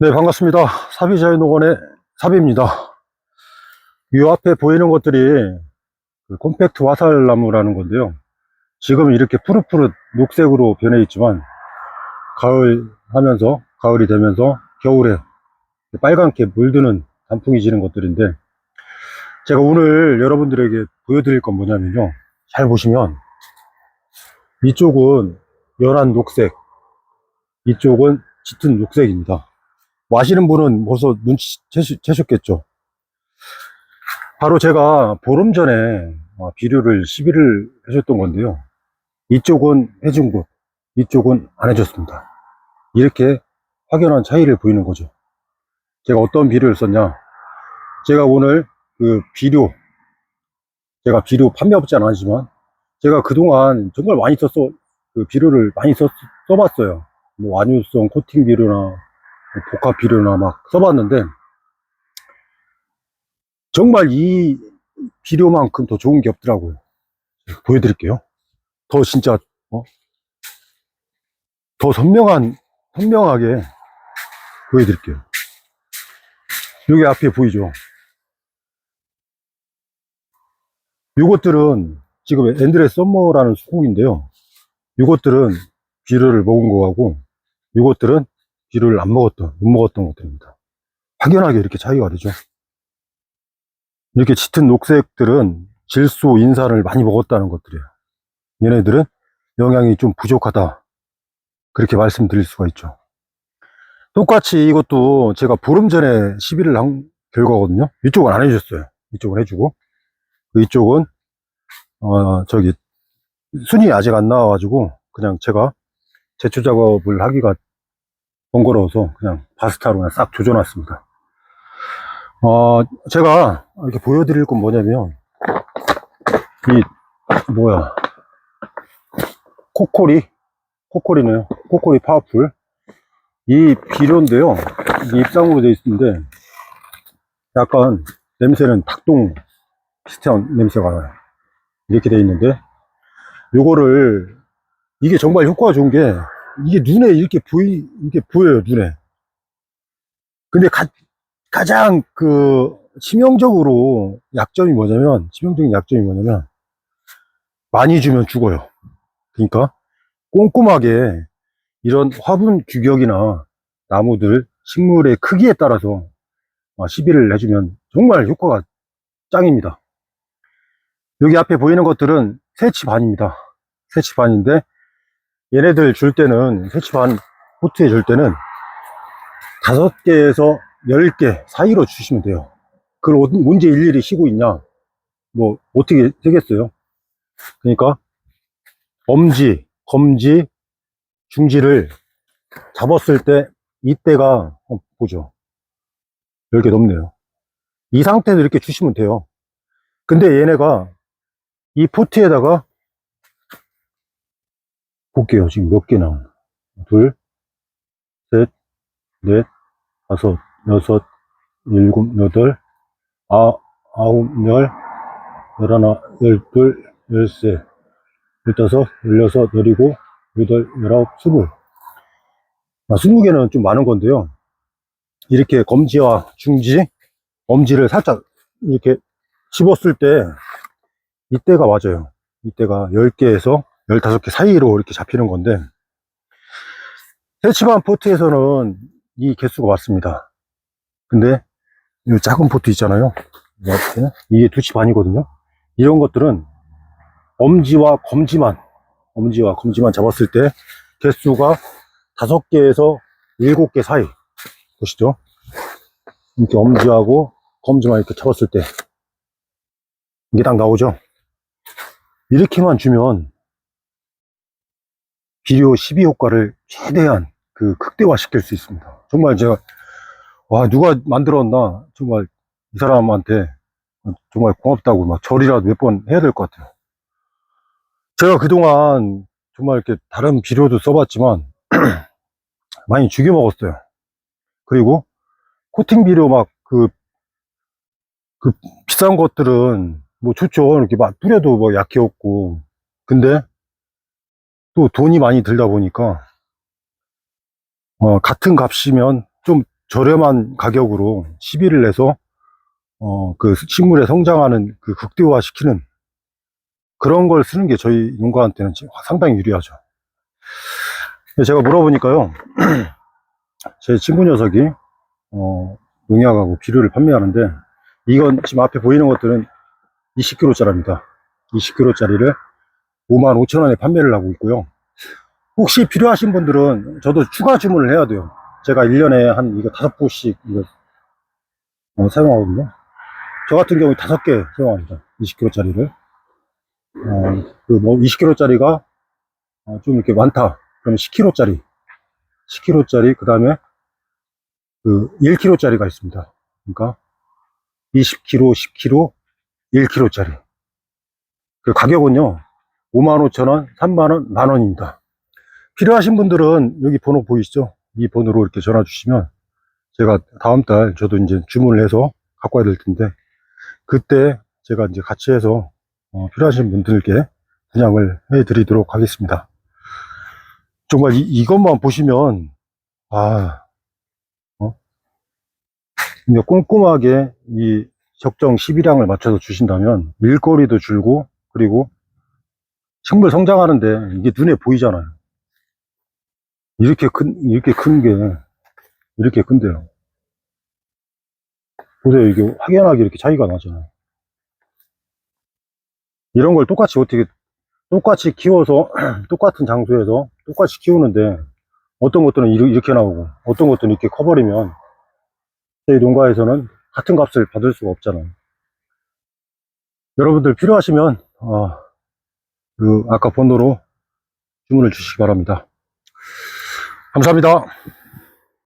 네, 반갑습니다. 사비자연농원의 사비입니다. 이 앞에 보이는 것들이 그 콤팩트 화살나무라는 건데요. 지금 이렇게 푸릇푸릇 녹색으로 변해 있지만, 가을 하면서, 가을이 되면서 겨울에 빨갛게 물드는 단풍이 지는 것들인데, 제가 오늘 여러분들에게 보여드릴 건 뭐냐면요. 잘 보시면, 이쪽은 연한 녹색, 이쪽은 짙은 녹색입니다. 뭐 아시는 분은 벌써 눈치 채셨겠죠. 바로 제가 보름 전에 어, 비료를 시비를 해줬던 건데요. 이쪽은 해준 곳, 이쪽은 안 해줬습니다. 이렇게 확연한 차이를 보이는 거죠. 제가 어떤 비료를 썼냐. 제가 오늘 그 비료, 제가 비료 판매업자는 아니지만, 제가 그동안 정말 많이 썼어, 그 비료를 많이 썼, 써봤어요. 뭐 완유성 코팅 비료나 복합 비료나 막 써봤는데 정말 이 비료만큼 더 좋은 게 없더라고요. 보여드릴게요. 더 진짜 어? 더 선명한 선명하게 보여드릴게요. 여기 앞에 보이죠? 요것들은 지금 엔드레 썸머라는 수국인데요. 요것들은 비료를 먹은 거하고 요것들은 비료를 안 먹었던, 못 먹었던 것들입니다. 확연하게 이렇게 차이가 되죠. 이렇게 짙은 녹색들은 질소, 인산을 많이 먹었다는 것들이에요. 얘네들은 영양이 좀 부족하다. 그렇게 말씀드릴 수가 있죠. 똑같이 이것도 제가 보름 전에 시비를 한 결과거든요. 이쪽은 안 해주셨어요. 이쪽은 해주고. 이쪽은, 어, 저기, 순이 아직 안 나와가지고, 그냥 제가 제초 작업을 하기가 번거로워서 그냥 바스타로 그냥 싹 조져놨습니다. 어, 제가 이렇게 보여드릴 건 뭐냐면, 이, 뭐야, 코코리, 코코리네요. 코코리 파워풀. 이 비료인데요. 이게 입상으로 되어 있는데, 약간 냄새는 닭똥 비슷한 냄새가 나요. 이렇게 되어 있는데, 요거를, 이게 정말 효과가 좋은 게, 이게 눈에 이렇게 보이, 이게 보여요, 눈에. 근데 가, 가장 그, 치명적으로 약점이 뭐냐면, 치명적인 약점이 뭐냐면, 많이 주면 죽어요. 그러니까, 꼼꼼하게 이런 화분 규격이나 나무들, 식물의 크기에 따라서 어, 시비를 해주면 정말 효과가 짱입니다. 여기 앞에 보이는 것들은 세치 반입니다. 세치 반인데, 얘네들 줄 때는, 세치반 포트에 줄 때는 다섯 개에서 열 개 사이로 주시면 돼요. 그걸 어- 언제 일일이 쉬고 있냐? 뭐, 어떻게 되겠어요? 그러니까, 엄지, 검지, 중지를 잡았을 때, 이때가, 어, 보죠. 10개 넘네요. 이 상태로 이렇게 주시면 돼요. 근데 얘네가, 이 포트에다가 볼게요. 지금 몇 개 나오나. 둘, 셋, 넷, 다섯, 여섯, 일곱, 여덟, 아, 아홉, 열, 열하나, 열둘, 열세, 열다섯, 열여섯, 열일곱, 여덟, 열아홉, 스물. 아, 스무 개는 좀 많은 건데요. 이렇게 검지와 중지, 엄지를 살짝 이렇게 집었을 때, 이때가 맞아요. 이때가 10개에서 15개 사이로 이렇게 잡히는 건데, 세치반 포트에서는 이 개수가 맞습니다. 근데, 이 작은 포트 있잖아요. 이게 두치 반이거든요. 이런 것들은 엄지와 검지만, 엄지와 검지만 잡았을 때 개수가 5개에서 7개 사이. 보시죠. 이렇게 엄지하고 검지만 이렇게 잡았을 때 이게 딱 나오죠. 이렇게만 주면 비료 12 효과를 최대한 그 극대화 시킬 수 있습니다. 정말 제가 와 누가 만들었나 정말 이 사람한테 정말 고맙다고 막 절이라도 몇 번 해야 될 것 같아요. 제가 그동안 정말 이렇게 다른 비료도 써봤지만 많이 죽여 먹었어요. 그리고 코팅 비료 막그 그 비싼 것들은 뭐 좋죠. 이렇게 막 뿌려도 뭐 약해 없고. 근데 또 돈이 많이 들다 보니까 어, 같은 값이면 좀 저렴한 가격으로 시비를 내서 어, 그 식물에 성장하는 그 극대화 시키는 그런 걸 쓰는 게 저희 농가한테는 상당히 유리하죠. 제가 물어보니까요, 제 친구 녀석이 어, 농약하고 비료를 판매하는데 이건 지금 앞에 보이는 것들은 20kg짜리입니다. 20kg짜리를 5만 5천 원에 판매를 하고 있고요. 혹시 필요하신 분들은 저도 추가 주문을 해야 돼요. 제가 1년에 한 이거 다섯 부씩 이거 어, 사용하거든요. 저 같은 경우에 다섯 개 사용합니다. 20kg짜리를. 어, 그뭐 20kg짜리가 좀 이렇게 많다. 그러면 10kg짜리. 10kg짜리, 그 다음에 그 1kg짜리가 있습니다. 그러니까 20kg, 10kg, 1kg짜리. 그 가격은요, 55,000원, 3만원, 만원입니다. 필요하신 분들은 여기 번호 보이시죠? 이 번호로 이렇게 전화 주시면 제가 다음 달 저도 이제 주문을 해서 갖고 와야 될 텐데 그때 제가 이제 같이 해서 어, 필요하신 분들께 분양을 해 드리도록 하겠습니다. 정말 이, 이것만 보시면 아, 어? 꼼꼼하게 이 적정 12량을 맞춰서 주신다면 일거리도 줄고 그리고 식물 성장하는데 이게 눈에 보이잖아요. 이렇게 큰, 이렇게 큰 게, 이렇게 큰데요. 보세요. 이게 확연하게 이렇게 차이가 나잖아요. 이런 걸 똑같이 어떻게, 똑같이 키워서, 똑같은 장소에서 똑같이 키우는데, 어떤 것들은 이렇게 나오고, 어떤 것들은 이렇게 커버리면, 저희 농가에서는 같은 값을 받을 수가 없잖아요. 여러분들 필요하시면, 어, 그, 아까 번호로 주문을 주시기 바랍니다. 감사합니다.